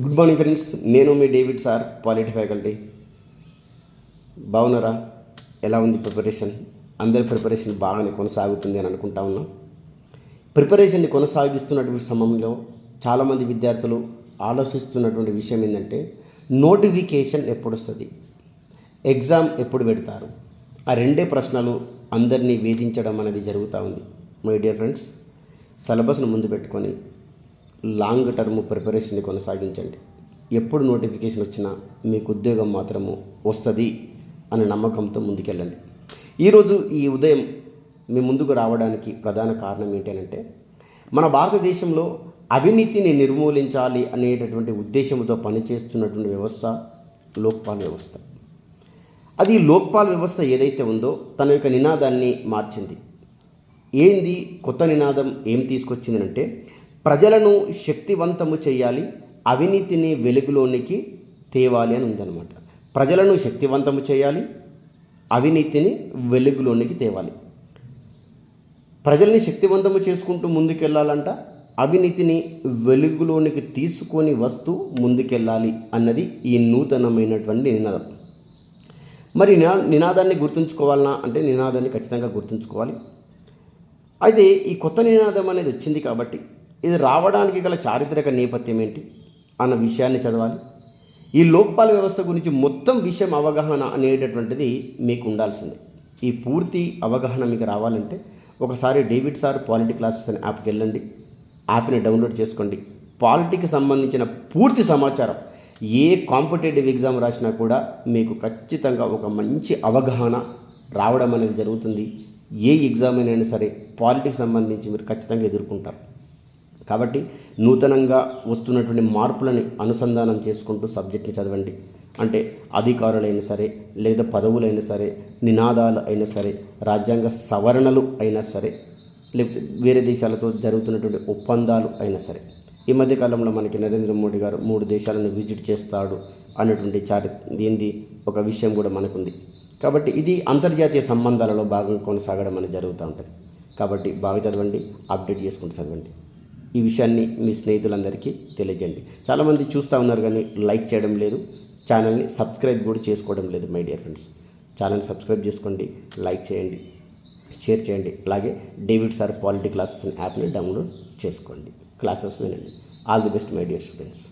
Good morning friends నేను మీ David sir polity faculty బాగున్నారా? ఎలా ఉంది ప్రిపరేషన్ అందరి ప్రిపరేషన్ బాగానే కొనసాగుతుంది అని అనుకుంటా ఉన్నాం. ప్రిపరేషన్ని కొనసాగిస్తున్నటువంటి సమయంలో చాలామంది విద్యార్థులు ఆలోచిస్తున్నటువంటి విషయం ఏంటంటే నోటిఫికేషన్ ఎప్పుడు వస్తుంది ఎగ్జామ్ ఎప్పుడు పెడతారు? ఆ రెండే ప్రశ్నలు అందరినీ వేధించడం అనేది జరుగుతూ ఉంది. మై డియర్ ఫ్రెండ్స్ సిలబస్ను ముందు పెట్టుకొని లాంగ్ టర్మ్ ప్రిపరేషన్ని కొనసాగించండి. ఎప్పుడు నోటిఫికేషన్ వచ్చినా మీకు ఉద్యోగం మాత్రము వస్తుంది అనే నమ్మకంతో ముందుకెళ్ళండి. ఈరోజు ఈ ఉదయం మీ ముందుకు రావడానికి ప్రధాన కారణం ఏంటంటే మన భారతదేశంలో అవినీతిని నిర్మూలించాలి అనేటటువంటి ఉద్దేశంతో పనిచేస్తున్నటువంటి వ్యవస్థ లోక్పాల్ వ్యవస్థ. అది లోక్పాల్ వ్యవస్థ ఏదైతే ఉందో తన యొక్క నినాదాన్ని మార్చింది. ఏంది కొత్త నినాదం ఏం తీసుకొచ్చిందంటే ప్రజలను శక్తివంతము చేయాలి అవినీతిని వెలుగులోనికి తేవాలి అని ఉందన్నమాట. ప్రజలను శక్తివంతము చేయాలి అవినీతిని వెలుగులోనికి తేవాలి. ప్రజల్ని శక్తివంతము చేసుకుంటూ ముందుకెళ్ళాలంట అవినీతిని వెలుగులోనికి తీసుకొని వస్తూ ముందుకెళ్ళాలి అన్నది ఈ నూతనమైనటువంటి నినాదం. మరి నినా నినాదాన్ని గుర్తుంచుకోవాలన్నా అంటే నినాదాన్ని ఖచ్చితంగా గుర్తుంచుకోవాలి. అయితే ఈ కొత్త నినాదం అనేది వచ్చింది కాబట్టి ఇది రావడానికి గల చారిత్రక నేపథ్యం ఏంటి? అన్న విషయాన్ని చదవాలి. ఈ లోక్పాల వ్యవస్థ గురించి మొత్తం విషయం అవగాహన అనేటటువంటిది మీకు ఉండాల్సిందే. ఈ పూర్తి అవగాహన మీకు రావాలంటే ఒకసారి డేవిడ్ సార్ పాలిటీ క్లాసెస్ అనే యాప్కి వెళ్ళండి. యాప్ని డౌన్లోడ్ చేసుకోండి. పాలిటీకి సంబంధించిన పూర్తి సమాచారం ఏ కాంపిటేటివ్ ఎగ్జామ్ రాసినా కూడా మీకు ఖచ్చితంగా ఒక మంచి అవగాహన రావడం అనేది జరుగుతుంది. ఏ ఎగ్జామ్ అయినా సరే పాలిటిక్స్ సంబంధించి మీరు ఖచ్చితంగా ఎదుర్కొంటారు. కాబట్టి నూతనంగా వస్తున్నటువంటి మార్పులని అనుసంధానం చేసుకుంటూ సబ్జెక్ట్ని చదవండి. అంటే అధికారులైనా సరే లేదా పదవులైనా సరే నినాదాలు అయినా సరే రాజ్యాంగ సవరణలు అయినా సరే లేకపోతే వేరే దేశాలతో జరుగుతున్నటువంటి ఒప్పందాలు అయినా సరే ఈ మధ్యకాలంలో మనకి నరేంద్ర మోడీ గారు మూడు దేశాలను విజిట్ చేస్తాడు అన్నటువంటి చారి దీనిది ఒక విషయం కూడా మనకుంది. కాబట్టి ఇది అంతర్జాతీయ సంబంధాలలో భాగం కొనసాగడం అనేది జరుగుతూ ఉంటుంది. కాబట్టి బాగా చదవండి అప్డేట్ చేసుకుంటూ చదవండి. ఈ విషయాన్ని మీ స్నేహితులందరికీ తెలియజేయండి. చాలామంది చూస్తూ ఉన్నారు కానీ లైక్ చేయడం లేదు. ఛానల్ని సబ్స్క్రైబ్ కూడా చేసుకోవడం లేదు my dear friends. Channel subscribe చేసుకోండి లైక్ చేయండి షేర్ చేయండి. అలాగే డేవిడ్ సార్ పాలిటీ క్లాసెస్ యాప్ని డౌన్లోడ్ చేసుకోండి. క్లాసెస్ వినండి. All the best my dear students.